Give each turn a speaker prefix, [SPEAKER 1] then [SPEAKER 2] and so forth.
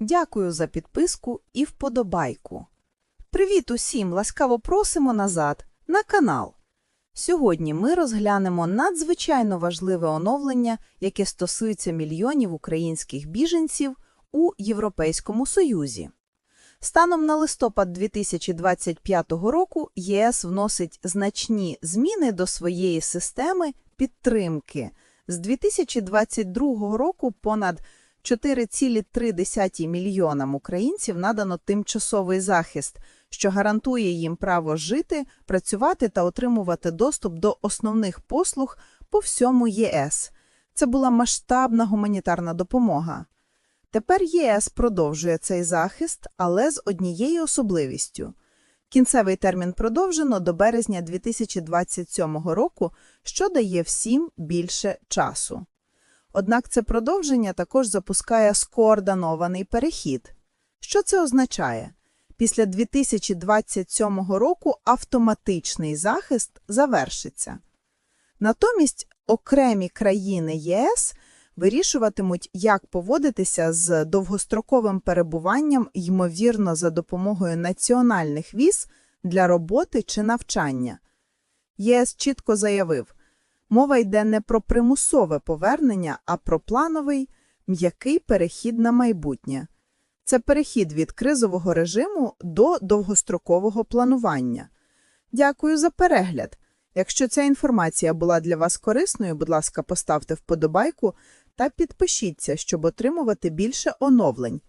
[SPEAKER 1] Дякую за підписку і вподобайку. Привіт усім! Ласкаво просимо назад на канал. Сьогодні ми розглянемо надзвичайно важливе оновлення, яке стосується мільйонів українських біженців у Європейському Союзі. Станом на листопад 2025 року єС вносить значні зміни до своєї системи підтримки. З 2022 року понад 4,3 мільйонам українців надано тимчасовий захист, що гарантує їм право жити, працювати та отримувати доступ до основних послуг по всьому ЄС. Це була масштабна гуманітарна допомога. Тепер ЄС продовжує цей захист, але з однією особливістю. Кінцевий термін продовжено до березня 2027 року, що дає всім більше часу. Однак це продовження також запускає скоординований перехід. Що це означає? Після 2027 року автоматичний захист завершиться. Натомість окремі країни ЄС вирішуватимуть, як поводитися з довгостроковим перебуванням, ймовірно, за допомогою національних віз для роботи чи навчання. ЄС чітко заявив, мова йде не про примусове повернення, а про плановий, м'який перехід на майбутнє. Це перехід від кризового режиму до довгострокового планування. Дякую за перегляд. Якщо ця інформація була для вас корисною, будь ласка, поставте вподобайку та підпишіться, щоб отримувати більше оновлень.